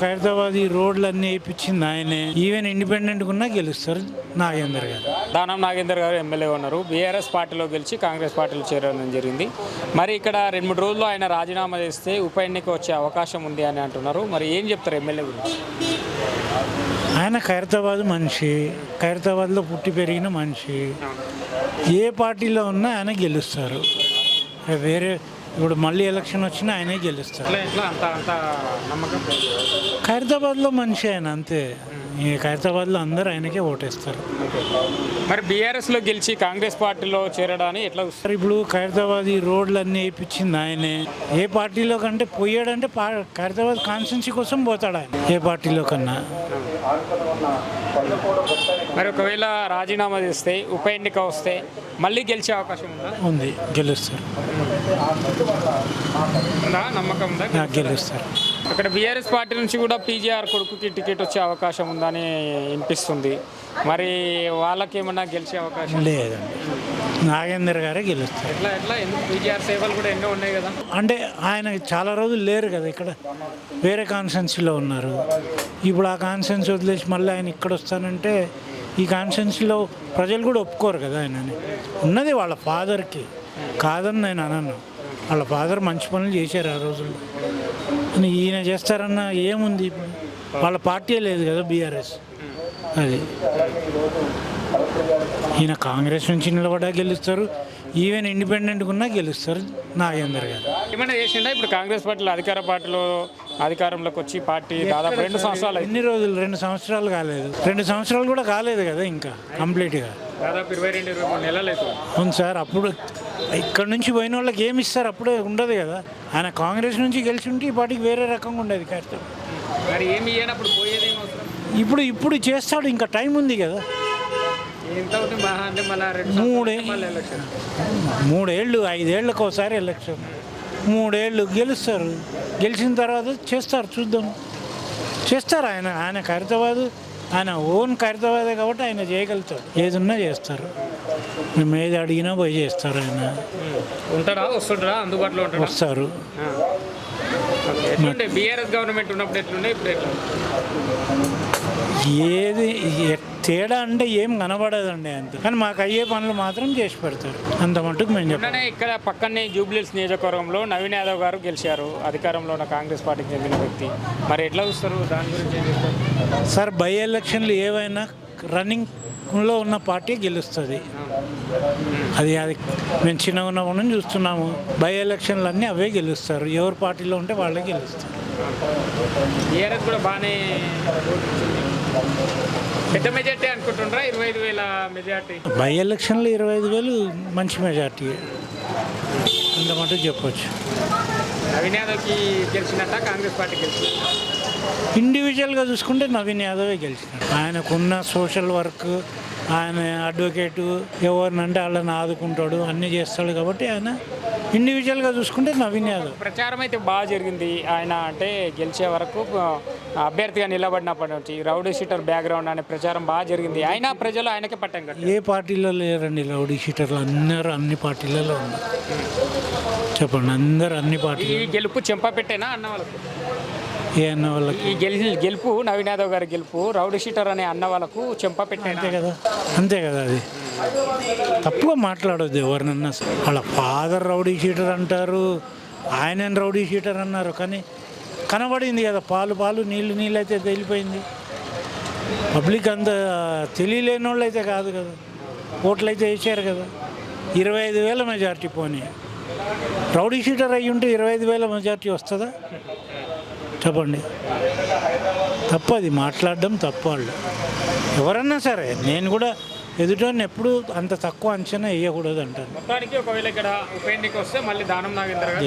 ఖైరతాబాద్ ఈ రోడ్లు అన్ని వేయించింది ఆయనే ఈవెన్ ఇండిపెండెంట్ ఉన్నా గెలుస్తారు నాగేందర్ గారు. దానం నాగేందర్ గారు ఎమ్మెల్యే ఉన్నారు. బీఆర్ఎస్ పార్టీలో గెలిచి కాంగ్రెస్ పార్టీలో చేరడం జరిగింది. మరి ఇక్కడ రెండు మూడు రోజుల్లో ఆయన రాజీనామా చేస్తే ఉప ఎన్నిక వచ్చే అవకాశం ఉంది అని అంటున్నారు. మరి ఏం చెప్తారు ఎమ్మెల్యే గురించి? ఆయన ఖైరతాబాద్ మనిషి ఖైరతాబాద్లో పుట్టి పెరిగిన మనిషి. ఏ పార్టీలో ఉన్నా ఆయన గెలుస్తారు. వేరే ఇప్పుడు మళ్ళీ ఎలక్షన్ వచ్చినా ఆయనే గెలుస్తారు ఖైరతాబాద్లో మనిషి ఆయన అంతే. ఈ ఖైరతాబాద్లో అందరూ ఆయనకే ఓటేస్తారు. మరి బీఆర్ఎస్లో గెలిచి కాంగ్రెస్ పార్టీలో చేరడాన్ని ఎట్లా చూస్తారు సార్ ఇప్పుడు ఖైరతాబాద్ ఈ రోడ్లు అన్నీ వేయించింది ఆయనే. ఏ పార్టీలో కంటే పోయాడంటే ఖైరతాబాద్ కాన్స్టిట్యున్సీ కోసం పోతాడు ఆయన. ఏ పార్టీలో కన్నా. మరి ఒకవేళ రాజీనామా చేస్తే ఉప ఎన్నిక వస్తే మళ్ళీ గెలిచే అవకాశం ఉందా? ఉంది. గెలుస్తారు. నమ్మకం ఉందా? గెలుస్తారు. అక్కడ బీఆర్ఎస్ పార్టీ నుంచి కూడా పీజీఆర్ కొడుకుకి టికెట్ వచ్చే అవకాశం ఉందని వినిపిస్తుంది. మరి వాళ్ళకి ఏమన్నా గెలిచే అవకాశం? లేదండి. నాగేందర్ గారే గెలుస్తారు. ఎట్లా ఎట్లా? ఎందుకు పీజీఆర్ సేవలు కూడా ఎన్నో ఉన్నాయి కదా? అంటే ఆయన చాలా రోజులు లేరు కదా ఇక్కడ. వేరే కాన్స్టెన్సీలో ఉన్నారు. ఇప్పుడు ఆ కాన్స్టెన్సీ వదిలేసి మళ్ళీ ఆయన ఇక్కడ వస్తానంటే ఈ కాన్స్టెన్సీలో ప్రజలు కూడా ఒప్పుకోరు కదా ఆయనని. ఉన్నది వాళ్ళ ఫాదర్కి. కాదని నేను అనను. వాళ్ళ ఫాదర్ మంచి పనులు చేశారు ఆ రోజుల్లో. కానీ ఈయన చేస్తారన్న ఏముంది ఇప్పుడు? వాళ్ళ పార్టీ లేదు కదా బీఆర్ఎస్. అది. ఈయన కాంగ్రెస్ నుంచి నిలబడా గెలుస్తారు. ఈవెన్ ఇండిపెండెంట్ ఉన్నా గెలుస్తారు నాగేందర్ గారు. ఏమైనా చేసిండా? ఇప్పుడు కాంగ్రెస్ పార్టీలో అధికార పార్టీలో అధికారంలోకి వచ్చి పార్టీ దాదాపు రెండు సంవత్సరాలు ఎన్ని రోజులు? రెండు సంవత్సరాలు కాలేదు. రెండు సంవత్సరాలు కూడా కాలేదు కదా ఇంకా కంప్లీట్గా. దాదాపు ఇరవై రెండు ఇరవై మూడు నెలలు అవుతుంది. అవును సార్ అప్పుడు ఇక్కడ నుంచి పోయిన వాళ్ళకి ఏమి ఇస్తారు? అప్పుడే ఉండదు కదా. ఆయన కాంగ్రెస్ నుంచి గెలిచి ఉంటే ఈ పార్టీకి వేరే రకంగా ఉండేది కష్టం మరి ఏమి ఇయ్యనప్పుడు పోయేది ఇప్పుడు ఇప్పుడు చేస్తాడు ఇంకా టైం ఉంది కదా. ఎంత అవుతుంది? మహా అంటే మళ్ళీ రెండు మూడే సంవత్సరాలు మళ్ళీ ఎలక్షన్ మూడేళ్ళు ఐదేళ్ళకి ఒకసారి ఎలక్షన్ మూడేళ్ళు గెలుస్తారు. గెలిచిన తర్వాత చేస్తారు చూద్దాం. చేస్తారు ఆయన ఆయన ఖైరతాబాద్. ఆయన ఓన్ ఖైరతాబాదే కాబట్టి ఆయన చేయగలుగుతారు ఏదున్నా చేస్తారు. మేము ఏది అడిగినా పోయి చేస్తారు ఆయన. ఉంటాడా? వస్తుంటాడా? అందుబాటులో ఉంటాడా? వస్తారు. ఎట్లుండే? బీఆర్ఎస్ గవర్నమెంట్ ఉన్నప్పుడు ఎట్లుండే? ఇప్పుడు ఎట్లా? ఏది తేడా అంటే ఏం కనబడదండి అంత. కానీ మాకు అయ్యే పనులు మాత్రం చేసి పెడతారు. అంత మటుకు మేము చెప్పాలి మొన్ననే ఇక్కడ పక్కనే జూబ్లీస్ నియోజకవర్గంలో నవీన్ యాదవ్ గారు గెలిచారు. అధికారంలో ఉన్న కాంగ్రెస్ పార్టీకి చెందిన వ్యక్తి. మరి ఎట్లా చూస్తారు? దాని గురించి సార్ బై ఎలక్షన్లు ఏవైనా రన్నింగ్లో ఉన్న పార్టీ గెలుస్తుంది. అది అది మేము చిన్నగా ఉన్నప్పుడు చూస్తున్నాము. బై ఎలక్షన్లు అన్నీ అవే గెలుస్తారు. ఎవరి పార్టీలో ఉంటే వాళ్ళే గెలుస్తారు. బీఆర్ఎస్ కూడా బాగానే. పెద్ద మెజార్టీ అనుకుంటుండ్రా? ఇరవై ఐదు వేల మెజార్టీ. బై ఎలక్షన్లు ఇరవై ఐదు వేలు మంచి మెజార్టీ. అంత మటుకు చెప్పొచ్చు. నవీన్ యాదవ్కి గెలిచినట్ట? కాంగ్రెస్ పార్టీ గెలిచినట్ట? ఇండివిజువల్గా చూసుకుంటే నవీన్ యాదవే గెలిచినాడు. ఆయనకున్న సోషల్ వర్క్ ఆయన అడ్వకేటు ఎవరినంటే వాళ్ళని ఆదుకుంటాడు అన్నీ చేస్తాడు కాబట్టి ఆయన ఇండివిజువల్గా చూసుకుంటే నవీన్ యాదవ్. ప్రచారం అయితే బాగా జరిగింది. ఆయన అంటే గెలిచే వరకు అభ్యర్థిగా నిలబడినప్పటి నుంచి రౌడీ షీటర్ బ్యాక్గ్రౌండ్ అనే ప్రచారం బాగా జరిగింది. అయినా ప్రజలు ఆయనకే పట్టం ఏ పార్టీలో లేరండి రౌడీ షీటర్లు? అందరూ అన్ని పార్టీలలో ఉన్నారు. చెప్పండి అందరూ అన్ని పార్టీలు గెలుపు చెంపపెట్టేనా అన్న వాళ్ళకు? ఏ అన్న వాళ్ళకి? ఈ గెలి గెలుపు నవీన్ యాదవ్ గారి గెలుపు రౌడీ షీటర్ అనే అన్న వాళ్ళకు చెంపపెట్టేనా అంతే కదా అంతే కదా అది. తప్పుగా మాట్లాడొద్దు ఎవరినన్నా. సరే. వాళ్ళ ఫాదర్ రౌడీ షీటర్ అంటారు ఆయన రౌడీ షీటర్ అన్నారు కానీ కనబడింది కదా పాలు పాలు నీళ్ళు నీళ్ళు అయితే తెలిపోయింది. పబ్లిక్ అంత తెలియలేని వాళ్ళు అయితే కాదు కదా ఓట్లు అయితే వేసారు కదా. ఇరవై ఐదు వేల మెజార్టీ పోనీ. రౌడీ షీటర్ అయ్యి ఉంటే ఇరవై ఐదు వేల మెజార్టీ వస్తుందా? చెప్పండి. తప్పది మాట్లాడడం తప్పు వాళ్ళు. ఎవరన్నా సరే నేను కూడా ఎదుటోని ఎప్పుడు అంత తక్కువ అంచనా వేయకూడదు అంటాను. మొత్తానికి ఒకవేళ ఇక్కడ ఉప ఎన్నిక వస్తే మళ్ళీ దానం నాగేంద్ర గారు